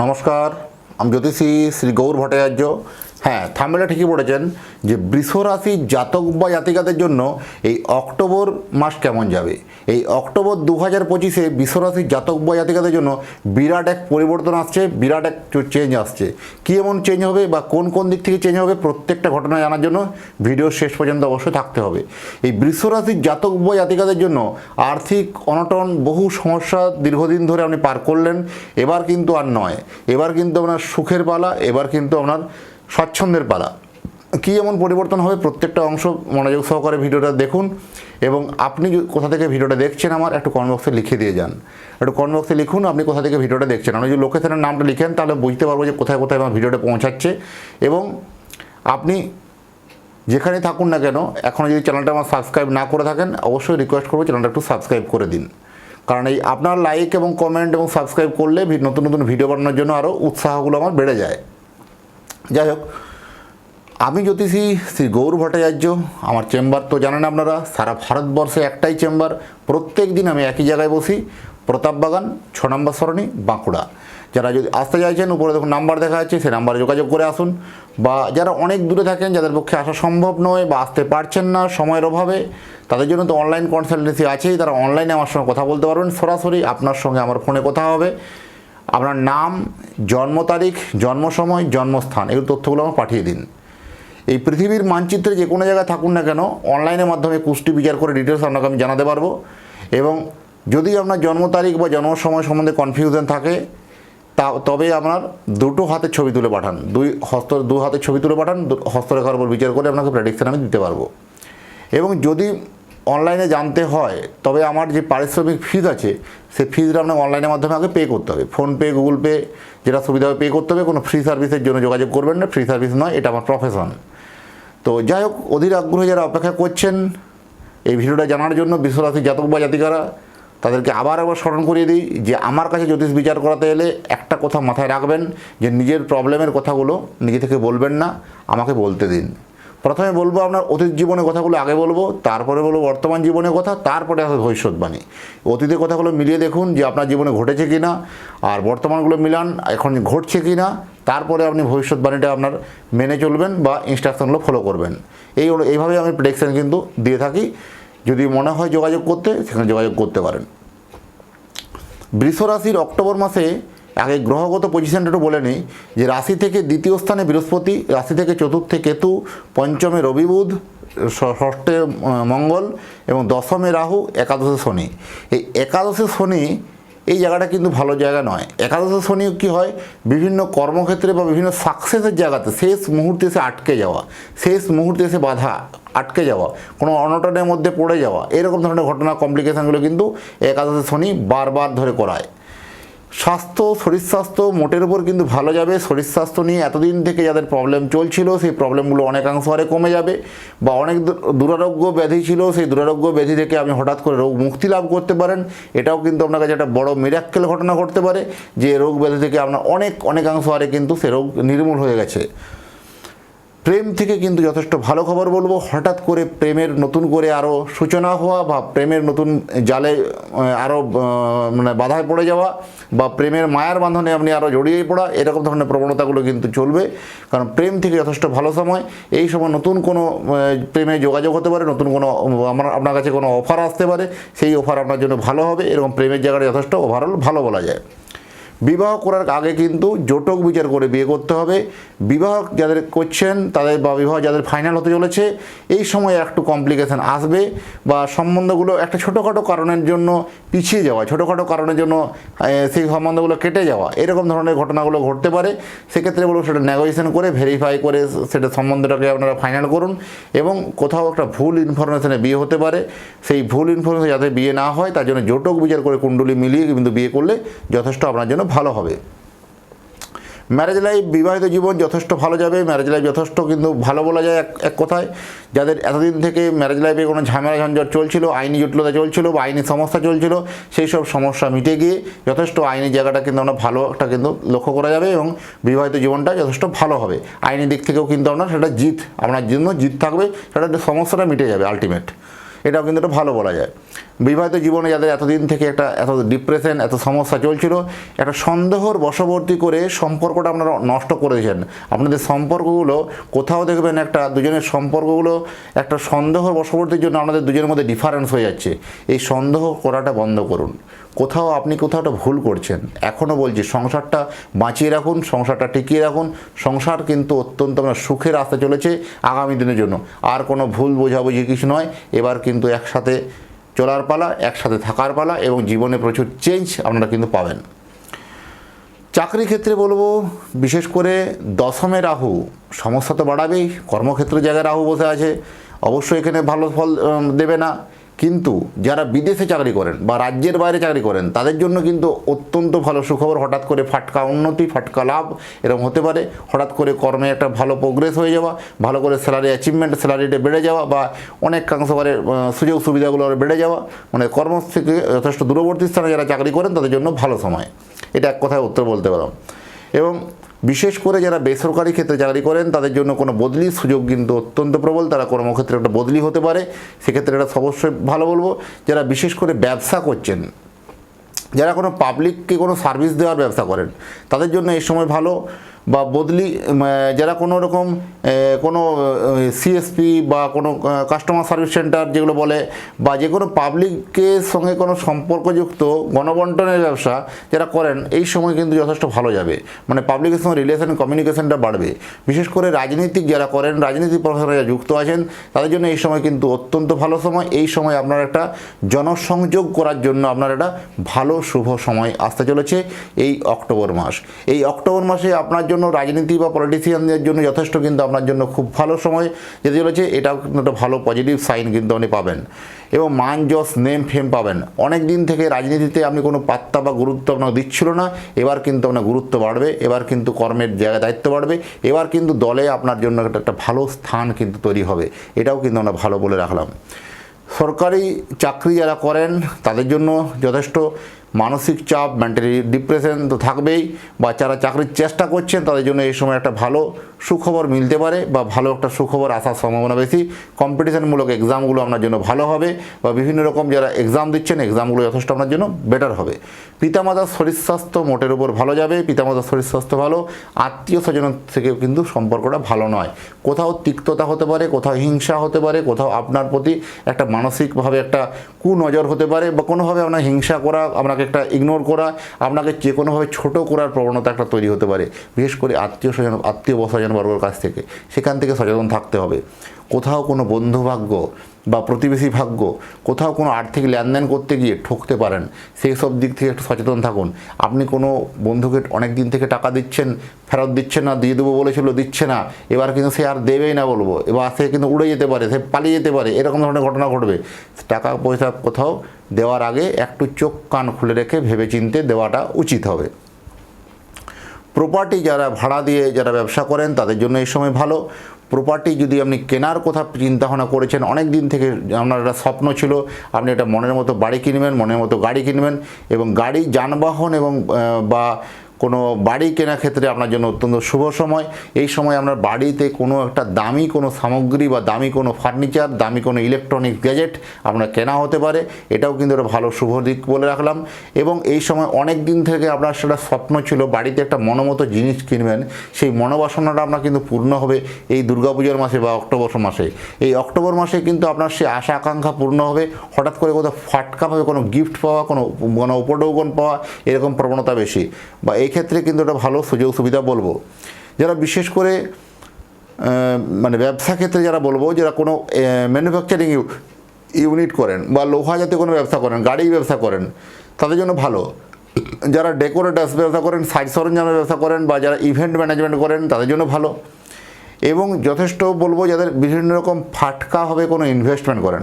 নমস্কার আমি জ্যোতিষী শ্রী গৌর ভট্টাচার্য। হ্যাঁ থামেলা ঠিকই পড়েছেন যে বৃষরাশি জাতক বা জাতিকাদের জন্য এই অক্টোবর মাস কেমন যাবে? এই অক্টোবর দু হাজার পঁচিশে বৃষরাশির জাতক বা জাতিকাদের জন্য বিরাট এক পরিবর্তন আসছে, বিরাট এক চেঞ্জ আসছে। কী এমন চেঞ্জ হবে বা কোন কোন দিক থেকে চেঞ্জ হবে প্রত্যেকটা ঘটনা জানার জন্য ভিডিও শেষ পর্যন্ত অবশ্যই থাকতে হবে। এই বৃষরাশির জাতক বা জাতিকাদের জন্য আর্থিক অনটন, বহু সমস্যা দীর্ঘদিন ধরে আপনি পার করলেন, এবার কিন্তু আর নয়। এবার কিন্তু আপনার সুখের পালা, এবার কিন্তু আপনার স্বাচ্ছন্দ্যের পালা। কী এমন পরিবর্তন হবে? প্রত্যেকটা অংশ মনোযোগ সহকারে ভিডিওটা দেখুন এবং আপনি কোথা থেকে ভিডিওটা দেখছেন আমার, একটু কমেন্ট লিখে দিয়ে যান। একটু কমেন্ট লিখুন, আপনি কোথা থেকে ভিডিওটা দেখছেন। আপনি যদি লোকেশনের নামটা লিখেন, তাহলে বুঝতে পারব যে কোথায় কোথায় আমার ভিডিওটা পৌঁছাচ্ছে এবং আপনি যেখানে থাকুন না কেন এখনও যদি চ্যানেলটা আমার সাবস্ক্রাইব না করে থাকেন, অবশ্যই রিকোয়েস্ট করব চ্যানেলটা একটু সাবস্ক্রাইব করে দিন। কারণ এই আপনার লাইক এবং কমেন্ট এবং সাবস্ক্রাইব করলে নতুন নতুন ভিডিও বানানোর জন্য আরও উৎসাহগুলো আমার বেড়ে যায়। যাই হোক, আমি জ্যোতিষী শ্রী গৌর ভট্টাচার্য, আমার চেম্বার তো জানেন আপনারা, সারা ভারতবর্ষে একটাই চেম্বার, প্রত্যেক দিন আমি একই জায়গায় বসি প্রতাপবাগান ছ নম্বর সরণি, বাঁকুড়া। যারা যদি আসতে চাইছেন, উপরে দেখুন নাম্বার দেখা যাচ্ছে, সেই নাম্বারে যোগাযোগ করে আসুন, বা যারা অনেক দূরে থাকেন, যাদের পক্ষে আসা সম্ভব নয়, বা আসতে পারছেন না সময়ের অভাবে, তাদের জন্য তো অনলাইন কনসালটেন্সি আছেই, তারা অনলাইনে আমার সঙ্গে কথা বলতে পারবেন, সরাসরি আপনার সঙ্গে আমার ফোনে কথা হবে। আপনার নাম, জন্ম তারিখ জন্ম সময় জন্মস্থান এগুলো তথ্যগুলো আমার পাঠিয়ে দিন। এই পৃথিবীর মানচিত্রে যে কোনো জায়গায় থাকুন না কেন, অনলাইনের মাধ্যমে কুষ্টি বিচার করে ডিটেলস আপনাকে আমি জানাতে পারব। এবং যদি আপনার জন্ম তারিখ বা জন্ম সময় সম্বন্ধে কনফিউশন থাকে, তা তবে আপনার দুটো হাতে ছবি তুলে পাঠান। দুই হস্ত, দু হাতে ছবি তুলে পাঠান হস্তরেখার উপর বিচার করে আপনাকে প্রেডিকশন আমি দিতে পারব। এবং যদি অনলাইনে জানতে হয়, তবে আমার যে পারিশ্রমিক ফিজ আছে, সেই ফিজটা আপনাকে অনলাইনের মাধ্যমে আগে পে করতে হবে। ফোনপে গুগল পে যেটা সুবিধা হবে পে করতে হবে, কোনো ফ্রি সার্ভিসের জন্য যোগাযোগ করবেন না ফ্রি সার্ভিস নয়, এটা আমার প্রফেশন তো যাই হোক, অধীর আগ্রহে যারা অপেক্ষা করছেন, এই ভিডিওটা জানার জন্য বিশ্বরাশি জাতক বা জাতিকারা, তাদেরকে আবার একবার স্মরণ করিয়ে দিই যে আমার কাছে জ্যোতিষ বিচার করাতে এলে একটা কথা মাথায় রাখবেন, যে নিজের প্রবলেমের কথাগুলো নিজে থেকে বলবেন না, আমাকে বলতে দিন। প্রথমে বলব আপনার অতীত জীবনের কথাগুলো আগে বলব, তারপরে বলব বর্তমান জীবনের কথা, তারপরে আসবে ভবিষ্যৎবাণী অতীতের কথাগুলো মিলিয়ে দেখুন যে আপনার জীবনে ঘটেছে কি না আর বর্তমানগুলো মিলান, এখন ঘটছে কি না তারপরে আপনি ভবিষ্যৎবাণীটা আপনার মেনে চলবেন বা ইনস্ট্রাকশনগুলো ফলো করবেন। এই এইভাবে আমি প্রেডিকশান কিন্তু দিয়ে থাকি। যদি মনে হয় যোগাযোগ করতে, সেখানে যোগাযোগ করতে পারেন। বৃষ রাশির অক্টোবর মাসে আগে গ্রহগত পজিশনটা একটু বলে নিই, যে রাশি থেকে দ্বিতীয় স্থানে বৃহস্পতি, রাশি থেকে চতুর্থে কেতু, পঞ্চমে রবি বুধ ষষ্ঠে মঙ্গল এবং দশমে রাহু, একাদশে শনি। এই একাদশে শনি এই জায়গাটা কিন্তু ভালো জায়গা নয়। একাদশে শনি কী হয়? বিভিন্ন কর্মক্ষেত্রে বা বিভিন্ন সাকসেসের জায়গাতে শেষ মুহূর্তে এসে আটকে যাওয়া, শেষ মুহূর্তে এসে বাধা আটকে যাওয়া, কোনো অনটনের মধ্যে পড়ে যাওয়া, এরকম ধরনের ঘটনা কমপ্লিকেশানগুলো কিন্তু একাদশে শনি বারবার ধরে করায়। স্বাস্থ্য, শরীর স্বাস্থ্য মোটের উপর কিন্তু ভালো যাবে। শরীর স্বাস্থ্য নিয়ে এতদিন থেকে যাদের প্রবলেম চলছিল, সেই প্রবলেমগুলো অনেকাংশ হারে কমে যাবে বা অনেক দুরারোগ্য ব্যাধি ছিল, সেই দুরারোগ্য ব্যাধি থেকে আপনি হঠাৎ করে রোগ মুক্তি লাভ করতে পারেন। এটাও কিন্তু আপনার কাছে একটা বড় মিরাক্কেল ঘটনা ঘটতে পারে যে রোগ ব্যাধি থেকে আপনার অনেক, অনেকাংশ হারে কিন্তু সে রোগ নির্মূল হয়ে গেছে। প্রেম থেকে কিন্তু যথেষ্ট ভালো খবর বলব। হঠাৎ করে প্রেমের নতুন করে আরও সূচনা হওয়া বা প্রেমের নতুন জালে আরও মানে বাধায় পড়ে যাওয়া বা প্রেমের মায়ার বাঁধনে আপনি আরও জড়িয়ে পড়া, এরকম ধরনের প্রবণতাগুলো কিন্তু চলবে। কারণ প্রেম থেকে যথেষ্ট ভালো সময়। এই সময় নতুন কোনো প্রেমে যোগাযোগ হতে পারে, নতুন কোনো, আমার, আপনার কাছে কোনো অফার আসতে পারে। সেই অফার আপনার জন্য ভালো হবে। এরকম প্রেমের জায়গাটা যথেষ্ট ওভারঅল ভালো বলা যায়। বিবাহ করার আগে কিন্তু জোটক বিচার করে বিয়ে করতে হবে। বিবাহ যাদের করছেন, তাদের বা বিবাহ যাদের ফাইনাল হতে চলেছে, এই সময় একটু কমপ্লিকেশান আসবে বা সম্বন্ধগুলো একটা ছোটোখাটো কারণের জন্য পিছিয়ে যাওয়া, ছোটোখাটো কারণের জন্য সেই সম্বন্ধগুলো কেটে যাওয়া, এরকম ধরনের ঘটনাগুলো ঘটতে পারে। সেক্ষেত্রে বলব সেটা নেগোসিয়েশন করে ভেরিফাই করে, সেটা সম্বন্ধটাকে আপনারা ফাইনাল করুন এবং কোথাও একটা ভুল ইনফরমেশনে বিয়ে হতে পারে। সেই ভুল ইনফরমেশন যাতে বিয়ে না হয়, তার জন্য জোটক বিচার করে কুণ্ডলি মিলিয়ে কিন্তু বিয়ে করলে যথেষ্ট আপনার জন্য ভালো হবে। ম্যারেজ লাইফ বিবাহিত জীবন যথেষ্ট ভালো যাবে ম্যারেজ লাইফ যথেষ্ট, কিন্তু ভালো বলা যায় এক এক কথায়, যাদের এতদিন থেকে ম্যারেজ লাইফে কোনো ঝামেলা ঝঞ্ঝট চলছিল, আইনি জটিলতা চলছিল বা আইনি সমস্যা চলছিল, সেই সব সমস্যা মিটে গিয়ে যথেষ্ট আইনি জায়গাটা কিন্তু আমরা ভালো একটা কিন্তু লক্ষ্য করা যাবে এবং বিবাহিত জীবনটা যথেষ্ট ভালো হবে। আইনি দিক থেকেও কিন্তু আপনার সেটা জিত, আপনার জন্য জিত থাকবে, সেটা সমস্যাটা মিটে যাবে আলটিমেট এটাও কিন্তু একটা ভালো বলা যায়। বিবাহিত জীবনে যাদের এতদিন থেকে একটা, এত ডিপ্রেশন এত সমস্যা চলছিল, একটা সন্দেহর বশবর্তী করে সম্পর্কটা আপনারা নষ্ট করেছেন আপনাদের সম্পর্কগুলো কোথাও দেখবেন একটা দুজনের সম্পর্কগুলো একটা সন্দেহর বশবর্তীর জন্য আপনাদের দুজনের মধ্যে ডিফারেন্স হয়ে যাচ্ছে। এই সন্দেহ করাটা বন্ধ করুন। কোথাও আপনি কোথাও একটা ভুল করছেন। এখনও বলছি, সংসারটা বাঁচিয়ে রাখুন, সংসারটা টিকিয়ে রাখুন। সংসার কিন্তু অত্যন্ত আপনার সুখের আসতে চলেছে আগামী দিনের জন্য। আর কোনো ভুল বোঝাবুঝি কিছু নয়। এবার কিন্তু একসাথে চলার পালা, একসাথে থাকার পালা এবং জীবনে প্রচুর চেঞ্জ আপনারা কিন্তু পাবেন। চাকরি ক্ষেত্রে বলব, বিশেষ করে দশমে রাহু, সমস্যা তো বাড়াবেই। কর্মক্ষেত্র জায়গায় রাহু বসে আছে। অবশ্যই এখানে ভালো ফল দেবে না। কিন্তু যারা বিদেশে চাকরি করেন বা রাজ্যের বাইরে চাকরি করেন, তাদের জন্য কিন্তু অত্যন্ত ভালো সুখবর। হঠাৎ করে ফাটকা উন্নতি, ফাটকা লাভ এরকম হতে পারে। হঠাৎ করে কর্মে একটা ভালো প্রোগ্রেস হয়ে যাওয়া, ভালো করে স্যালারি অ্যাচিভমেন্ট স্যালারিটা বেড়ে যাওয়া বা অনেক কাংশবারের সুযোগ সুবিধাগুলো আরও বেড়ে যাওয়া। মানে কর্ম থেকে যথেষ্ট দূরবর্তী স্থানে যারা চাকরি করেন, তাদের জন্য ভালো সময়। এটা এক কথায় উত্তর বলতে পারলাম। এবং বিশেষ করে যারা বেসরকারি ক্ষেত্রে চাকরি করেন, তাদের জন্য কোনো বদলির সুযোগ কিন্তু অত্যন্ত প্রবল। তারা কর্মক্ষেত্রে একটা বদলি হতে পারে। সেক্ষেত্রে এটা অবশ্যই ভালো বলব। যারা বিশেষ করে ব্যবসা করছেন, যারা কোনো পাবলিককে কোনো সার্ভিস দেওয়ার ব্যবসা করেন, তাদের জন্য এই সময় ভালো। বা বদলি যারা কোনো রকম কোনো সিএসপি বা কোনো কাস্টমার সার্ভিস সেন্টার যেগুলো বলে, বা যে কোনো পাবলিকের সঙ্গে কোনো সম্পর্কযুক্ত গণবন্টনের ব্যবসা যারা করেন, এই সময় কিন্তু যথেষ্ট ভালো যাবে। মানে পাবলিকের সঙ্গে রিলেশন কমিউনিকেশনটা বাড়বে। বিশেষ করে রাজনীতিক যারা করেন, রাজনীতি প্রশাসনে যারা যুক্ত আছেন, তাদের জন্য এই সময় কিন্তু অত্যন্ত ভালো সময়। এই সময় আপনার একটা জনসংযোগ করার জন্য আপনার একটা ভালো, শুভ সময় আসতে চলেছে এই অক্টোবর মাস। এই অক্টোবর মাসে আপনার জন্য, রাজনীতি বা পলিটিশিয়ানদের জন্য যথেষ্ট কিন্তু আপনার জন্য খুব ভালো সময়। যেতে চলেছে এটাও কিন্তু একটা ভালো পজিটিভ সাইন কিন্তু আপনি পাবেন। এবং মান, যশ নেম ফেম পাবেন। অনেক দিন থেকে রাজনীতিতে আপনি কোনো পাত্তা বা গুরুত্ব আপনাকে দিচ্ছিল না। এবার কিন্তু আপনার গুরুত্ব বাড়বে। এবার কিন্তু কর্মের জায়গায় দায়িত্ব বাড়বে। এবার কিন্তু দলে আপনার জন্য একটা ভালো স্থান কিন্তু তৈরি হবে। এটাও কিন্তু আমরা ভালো বলে রাখলাম। সরকারি চাকরি যারা করেন, তাদের জন্য যথেষ্ট। মানসিক চাপ মেন্টালি ডিপ্রেশন তো থাকবেই। বা যারা চাকরির চেষ্টা করছেন তাদের জন্য এই সময় একটা ভালো সুখবর মিলতে পারে বা ভালো একটা সুখবর আসার সম্ভাবনা বেশি। কম্পিটিশনমূলক এক্সামগুলো আপনার জন্য ভালো হবে বা বিভিন্ন রকম যারা এক্সাম দিচ্ছেন এক্সামগুলো যথেষ্ট আপনার জন্য বেটার হবে। পিতামাতার শরীর স্বাস্থ্য মোটের উপর ভালো যাবে, পিতামাতার শরীর স্বাস্থ্য ভালো, আত্মীয় স্বজন থেকেও কিন্তু সম্পর্কটা ভালো নয়। কোথাও তিক্ততা হতে পারে, কোথাও হিংসা হতে পারে, কোথাও আপনার প্রতি একটা মানসিকভাবে একটা কুনজর হতে পারে বা কোনোভাবে আপনার হিংসা করা আপনাকে একটা ইগনোর করা, আপনাকে যে কোনোভাবে ছোট করার প্রবণতা একটা তৈরি হতে পারে, বিশেষ করে আত্মীয় স্বজন, আত্মীয় স্বজনবর্গর কাছ থেকে। সেখান থেকে সচেতন থাকতে হবে। কোথাও কোনো বন্ধু ভাগ্য বা প্রতিবেশী ভাগ্য, কোথাও কোনো আর্থিক লেনদেন করতে গিয়ে ঠকতে পারেন, সেই সব দিক থেকে একটু সচেতন থাকুন। আপনি কোনো বন্ধুকে অনেক দিন থেকে টাকা দিচ্ছেন, ফেরত দিচ্ছেন না, দিয়ে দেবো বলেছিল, দিচ্ছে না, এবার কিন্তু সে আর দেবেই না বলব। এবার সে কিন্তু উড়ে যেতে পারে, সে পালিয়ে যেতে পারে, এরকম ধরনের ঘটনা ঘটবে। টাকা পয়সা কোথাও দেওয়ার আগে একটু চোখ কান খুলে রেখে ভেবে চিনতে দেওয়াটা উচিত হবে। প্রপার্টি যারা ভাড়া দিয়ে যারা ব্যবসা করেন, তাদের জন্য এই সময় ভালো। প্রপার্টি যদি আপনি কেনার কথা চিন্তা ভাবনা করেছেন, অনেক দিন থেকে আপনার একটা স্বপ্ন ছিল, আপনি একটা মনের মতো বাড়ি কিনবেন, মনের মতো গাড়ি কিনবেন এবং গাড়ি, যানবাহন এবং বা কোনো বাড়ি কেনার ক্ষেত্রে আপনার জন্য অত্যন্ত শুভ সময়। এই সময় আপনার বাড়িতে কোনো একটা দামি কোনো সামগ্রী বা দামি কোনো ফার্নিচার, দামি কোনো ইলেকট্রনিক গ্যাজেট আপনার কেনা হতে পারে। এটাও কিন্তু একটা ভালো শুভ দিক বলে রাখলাম। এবং এই সময় অনেক দিন থেকে আপনার সেটা স্বপ্ন ছিল, বাড়িতে একটা মনোমতো জিনিস কিনবেন, সেই মনোবাসনাটা আপনার কিন্তু পূর্ণ হবে এই দুর্গাপূজার মাসে বা অক্টোবর মাসে। এই অক্টোবর মাসে কিন্তু আপনার সেই আশা আকাঙ্ক্ষা পূর্ণ হবে। হঠাৎ করে কোথাও ফাটকাভাবে কোনো গিফট পাওয়া, কোনো কোনো উপঢৌকন পাওয়া, এরকম প্রবণতা বেশি। বা এই ক্ষেত্রে কিন্তু একটা ভালো সুযোগ সুবিধা বলব। যারা বিশেষ করে মানে ব্যবসা ক্ষেত্রে যারা বলব, যারা কোনো ম্যানুফ্যাকচারিং ইউনিট করেন বা লোহা জাতীয় কোনো ব্যবসা করেন গাড়ি ব্যবসা করেন, তাদের জন্য ভালো। যারা ডেকোরেটার্স ব্যবসা করেন সাজ সরঞ্জামের ব্যবসা করেন বা যারা ইভেন্ট ম্যানেজমেন্ট করেন, তাদের জন্য ভালো। এবং যথেষ্ট বলব, যাদের বিভিন্ন রকম ফাটকা হবে কোনো ইনভেস্টমেন্ট করেন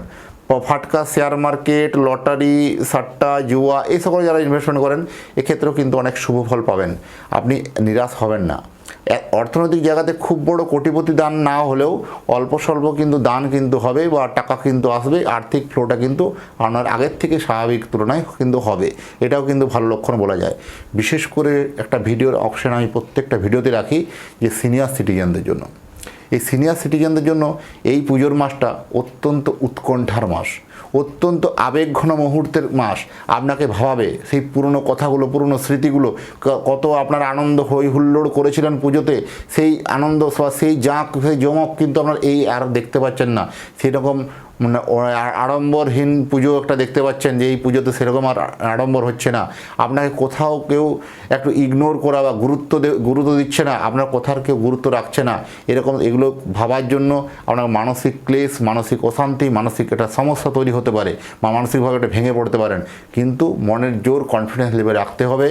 ফাটকা, শেয়ার মার্কেট, লটারি, সাট্টা, জুয়া, এই সকল যারা ইনভেস্টমেন্ট করেন, এক্ষেত্রেও কিন্তু অনেক শুভ ফল পাবেন। আপনি নিরাশ হবেন না। অর্থনৈতিক জায়গাতে খুব বড় কোটিপতি দান না হলেও অল্প স্বল্প কিন্তু দান কিন্তু হবে বা টাকা কিন্তু আসবে, আর্থিক ফ্লোটা কিন্তু আপনার আগের থেকে স্বাভাবিক তুলনায় কিন্তু হবে। এটাও কিন্তু ভালো লক্ষণ বলা যায়। বিশেষ করে একটা ভিডিওর অপশন আমি প্রত্যেকটা ভিডিওতে রাখি যে সিনিয়র সিটিজেনদের জন্য। এই সিনিয়র সিটিজেনদের জন্য এই পুজোর মাসটা অত্যন্ত উৎকণ্ঠার মাস, অত্যন্ত আবেগঘন মুহূর্তের মাস। আপনাকে ভাবাবে সেই পুরনো কথাগুলো, পুরনো স্মৃতিগুলো কত আপনার আনন্দ হই হুল্লোড় করেছিলেন পুজোতে, সেই আনন্দ সেই জাঁক, সেই জমক কিন্তু আপনার এই আর দেখতে পাচ্ছেন না। সেরকম মানে আড়ম্বরহীন পুজো একটা দেখতে পাচ্ছেন যে এই পুজোতে সেরকম আর আড়ম্বর হচ্ছে না। আপনাকে কোথাও কেউ একটু ইগনোর করা বা গুরুত্ব গুরুত্ব দিচ্ছে না, আপনার কথার কেউ গুরুত্ব রাখছে না। এরকম এগুলো ভাবার জন্য আপনার মানসিক ক্লেশ, মানসিক অশান্তি, মানসিক একটা সমস্যা তৈরি হতে পারে বা মানসিকভাবে একটা ভেঙে পড়তে পারেন। কিন্তু মনের জোর কনফিডেন্স লেভেল রাখতে হবে।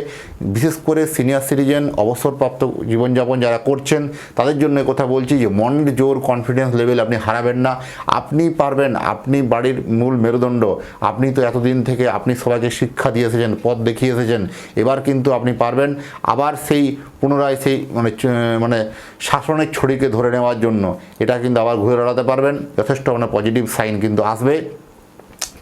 বিশেষ করে সিনিয়র সিটিজেন অবসরপ্রাপ্ত জীবনযাপন যারা করছেন, তাদের জন্য কথা বলছি যে মনের জোর কনফিডেন্স লেভেল আপনি হারাবেন না। আপনি পারবেন আপনি বাড়ির মূল মেরুদণ্ড, আপনি তো এতদিন থেকে আপনি সবাইকে শিক্ষা দিয়ে এসেছেন পথ দেখিয়ে এসেছেন এবার কিন্তু আপনি পারবেন আবার সেই পুনরায় সেই মানে মানে শাসনের ছড়িকে ধরে নেওয়ার জন্য। এটা কিন্তু আবার ঘুরে দাঁড়াতে পারবেন। যথেষ্ট মানে পজিটিভ সাইন কিন্তু আসবে।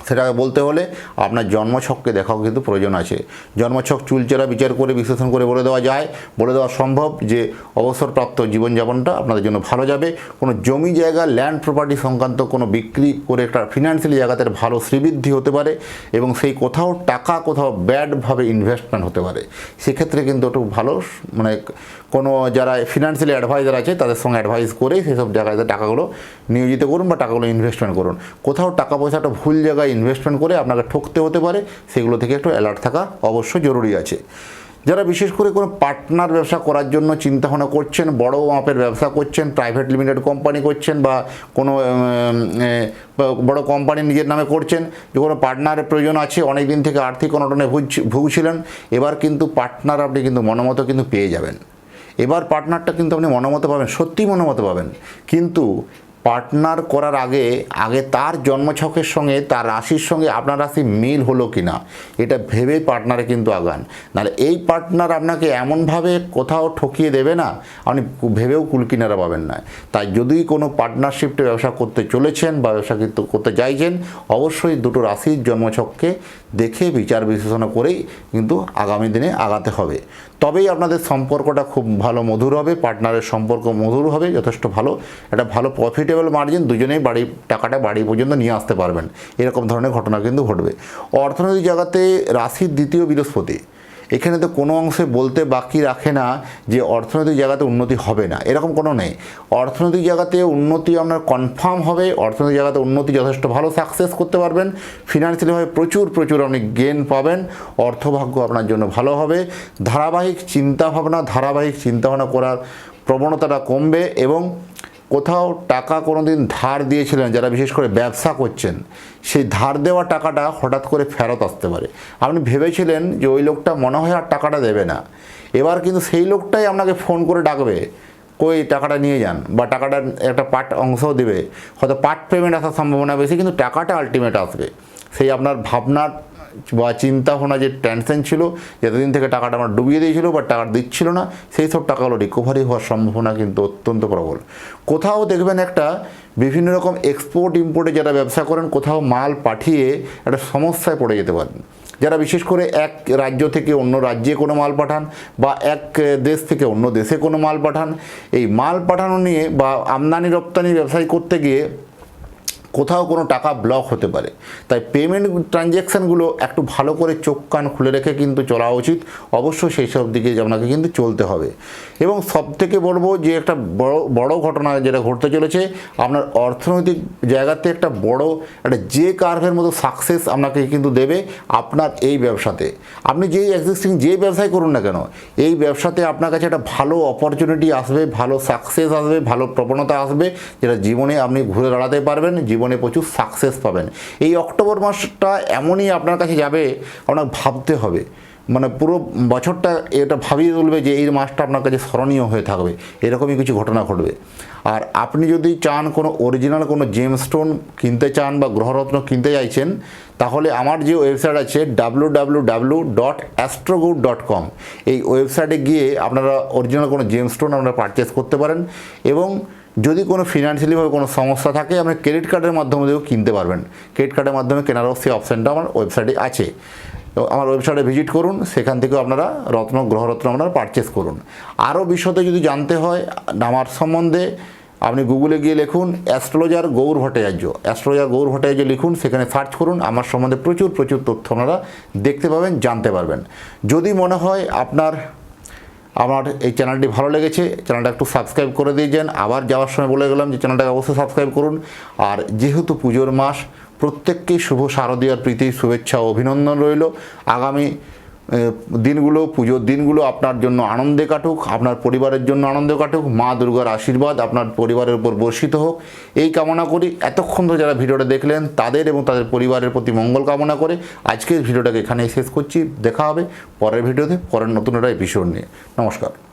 সেটাকে বলতে হলে আপনার জন্মছককে দেখাও কিন্তু প্রয়োজন আছে। জন্মছক চুলচেরা বিচার করে, বিশ্লেষণ করে বলে দেওয়া যায়। বলে দেওয়া সম্ভব যে অবসরপ্রাপ্ত জীবনযাপনটা আপনাদের জন্য ভালো যাবে। কোনো জমি জায়গা ল্যান্ড প্রপার্টি সংক্রান্ত কোনো বিক্রি করে একটা ফিনান্সিয়ালি জায়গাতে ভালো শ্রীবৃদ্ধি হতে পারে এবং সেই কোথাও টাকা, কোথাও ব্যাডভাবে ইনভেস্টমেন্ট হতে পারে। সেক্ষেত্রে কিন্তু একটু ভালো মানে কোনো যারা ফিনান্সিয়ালি অ্যাডভাইজার আছে, তাদের সঙ্গে অ্যাডভাইস করে সেসব জায়গাতে টাকাগুলো নিয়োজিত করুন বা টাকাগুলো ইনভেস্টমেন্ট করুন। কোথাও টাকা পয়সা একটা ভুল জায়গায় ইনভেস্টমেন্ট করে আপনাকে ঠকতে হতে পারে, সেগুলো থেকে একটু অ্যালার্ট থাকা অবশ্যই জরুরি আছে। যারা বিশেষ করে কোনো পার্টনার ব্যবসা করার জন্য চিন্তাভাবনা করছেন, বড় মাপের ব্যবসা করছেন প্রাইভেট লিমিটেড কোম্পানি করছেন বা কোনো বড় কোম্পানি নিজের নামে করছেন, যে কোনো পার্টনারের প্রয়োজন আছে অনেক দিন থেকে আর্থিক অনটনে ভুগছি- ভুগছিলেন, এবার কিন্তু পার্টনার আপনি কিন্তু মনোমতো কিন্তু পেয়ে যাবেন। এবার পার্টনারটা কিন্তু আপনি মনোমতো পাবেন সত্যি মনোমতো পাবেন। কিন্তু পার্টনার করার আগে আগে তার জন্মছকের সঙ্গে, তার রাশির সঙ্গে আপনার রাশি মিল হলো কি না এটা ভেবে পার্টনারে কিন্তু আগান। নাহলে এই পার্টনার আপনাকে এমনভাবে কোথাও ঠকিয়ে দেবে না, আপনি ভেবেও কুলকিনারা পাবেন না। তাই যদি কোনো পার্টনারশিপে ব্যবসা করতে চলেছেন বা ব্যবসা কিন্তু করতে চাইছেন অবশ্যই দুটো রাশির জন্মছককে দেখে বিচার বিশ্লেষণা করেই কিন্তু আগামী দিনে আগাতে হবে। তবেই আপনাদের সম্পর্কটা খুব ভালো মধুর হবে পার্টনারের সম্পর্ক মধুর হবে, যথেষ্ট ভালো। একটা ভালো প্রফিটেবল মার্জিন দুজনেই বাড়ি, টাকাটা বাড়ি পর্যন্ত নিয়ে আসতে পারবেন। এরকম ধরনের ঘটনা কিন্তু ঘটবে। অর্থনৈতিক জায়গাতে রাশির দ্বিতীয় বৃহস্পতি। এখানে তো কোনো অংশে বলতে বাকি রাখে না যে অর্থনৈতিক জায়গাতে উন্নতি হবে না, এরকম কোনো নেই। অর্থনৈতিক জায়গাতে উন্নতি আপনার কনফার্ম হবে, অর্থনৈতিক জায়গাতে উন্নতি যথেষ্ট ভালো সাকসেস করতে পারবেন ফিনান্সিয়ালিভাবে প্রচুর প্রচুর আপনি গেন পাবেন, অর্থভাগ্য আপনার জন্য ভালো হবে, ধারাবাহিক চিন্তাভাবনা ধারাবাহিক চিন্তাভাবনা করার প্রবণতাটা কমবে এবং কোথাও টাকা কোনো দিন ধার দিয়েছিলেন, যারা বিশেষ করে ব্যবসা করছেন, সেই ধার দেওয়া টাকাটা হঠাৎ করে ফেরত আসতে পারে। আপনি ভেবেছিলেন যে ওই লোকটা মনে হয় আর টাকাটা দেবে না। এবার কিন্তু সেই লোকটাই আপনাকে ফোন করে ডাকবে, কই টাকাটা নিয়ে যান, বা টাকাটার একটা পার্ট অংশও দেবে। হয়তো পার্ট পেমেন্ট আসার সম্ভাবনা বেশি, কিন্তু টাকাটা আলটিমেট আসবে। সেই আপনার ভাবনার বা চিন্তা ভাবনা যে টেনশন ছিল এতদিন থেকে টাকাটা আমার ডুবিয়ে দিয়েছিল বা টাকা দিচ্ছিল না, সেই সব টাকাগুলো রিকভারি হওয়ার সম্ভাবনা কিন্তু অত্যন্ত প্রবল। কোথাও দেখবেন একটা বিভিন্ন রকম এক্সপোর্ট ইম্পোর্টে যারা ব্যবসা করেন, কোথাও মাল পাঠিয়ে একটা সমস্যায় পড়ে যেতে পারেন। যারা বিশেষ করে এক রাজ্য থেকে অন্য রাজ্যে কোনো মাল পাঠান বা এক দেশ থেকে অন্য দেশে কোনো মাল পাঠান, এই মাল পাঠানো নিয়ে বা আমদানি রপ্তানি ব্যবসায় করতে গিয়ে কোথাও কোনো টাকা ব্লক হতে পারে। তাই পেমেন্ট ট্রানজ্যাকশানগুলো একটু ভালো করে চোখ কান খুলে রেখে কিন্তু চলা উচিত। অবশ্যই সেই সব দিকে আপনাকে কিন্তু চলতে হবে। এবং সব থেকে বলব যে একটা বড় বড় ঘটনা যেটা ঘটতে চলেছে, আপনার অর্থনৈতিক জায়গাতে একটা বড়, একটা যে কার্ভের মতো সাকসেস আপনাকে কিন্তু দেবে আপনার এই ব্যবসাতে। আপনি যেই এক্সিস্টিং যে ব্যবসায় করুন না কেন, এই ব্যবসাতে আপনার কাছে একটা ভালো অপরচুনিটি আসবে, ভালো সাকসেস আসবে, ভালো প্রবণতা আসবে, যেটা জীবনে আপনি ঘুরে দাঁড়াতে পারবেন, জীবনে প্রচুর সাকসেস পাবেন। এই অক্টোবর মাসটা এমনই আপনার কাছে যাবে আপনার ভাবতে হবে। মানে পুরো বছরটা এটা ভাবিয়ে তুলবে যে এই মাসটা আপনার কাছে স্মরণীয় হয়ে থাকবে। এরকমই কিছু ঘটনা ঘটবে। আর আপনি যদি চান কোনো অরিজিনাল কোনো জেম স্টোন কিনতে চান বা গ্রহরত্ন কিনতে চাইছেন, তাহলে আমার যে ওয়েবসাইট আছে W W W dot astrogood dot com এই ওয়েবসাইটে গিয়ে আপনারা অরিজিনাল কোনো জেম স্টোন আপনারা পারচেস করতে পারেন এবং যদি কোনো ফিনান্সিয়ালিভাবে কোনো সমস্যা থাকে, আপনি ক্রেডিট কার্ডের মাধ্যমে দিয়েও কিনতে পারবেন। ক্রেডিট কার্ডের মাধ্যমে কেনারও সেই অপশানটা আমার ওয়েবসাইটে আছে। তো আমার ওয়েবসাইটে ভিজিট করুন, সেখান থেকেও আপনারা রত্ন, গ্রহরত্ন আপনারা পারচেস করুন। আরও বিশদে যদি জানতে হয় আমার সম্বন্ধে আপনি গুগলে গিয়ে লিখুন অ্যাস্ট্রোলজার গৌর ভট্টাচার্য। অ্যাস্ট্রোলজার গৌর ভট্টাচার্য লিখুন, সেখানে সার্চ করুন, আমার সম্বন্ধে প্রচুর প্রচুর তথ্য আপনারা দেখতে পাবেন, জানতে পারবেন। যদি মনে হয় আপনার আমার এই চ্যানেলটি ভালো লেগেছে, চ্যানেলটা একটু সাবস্ক্রাইব করে দিয়েছেন। আবার যাওয়ার সময় বলে গেলাম যে চ্যানেলটাকে অবশ্যই সাবস্ক্রাইব করুন। আর যেহেতু পুজোর মাস, প্রত্যেককেই শুভ শারদীয়ার প্রীতি, শুভেচ্ছা অভিনন্দন রইল। আগামী দিনগুলো, পুজোর দিনগুলো আপনার জন্য আনন্দে কাটুক, আপনার পরিবারের জন্য আনন্দে কাটুক, মা দুর্গার আশীর্বাদ আপনার পরিবারের উপর বর্ষিত হোক। এই কামনা করি, এতক্ষণ ধরে যারা ভিডিওটা দেখলেন, তাদের এবং তাদের পরিবারের প্রতি মঙ্গল কামনা করে আজকের ভিডিওটাকে এখানেই শেষ করছি। দেখা হবে পরের ভিডিওতে, পরের নতুন একটা এপিসোড নিয়ে। নমস্কার।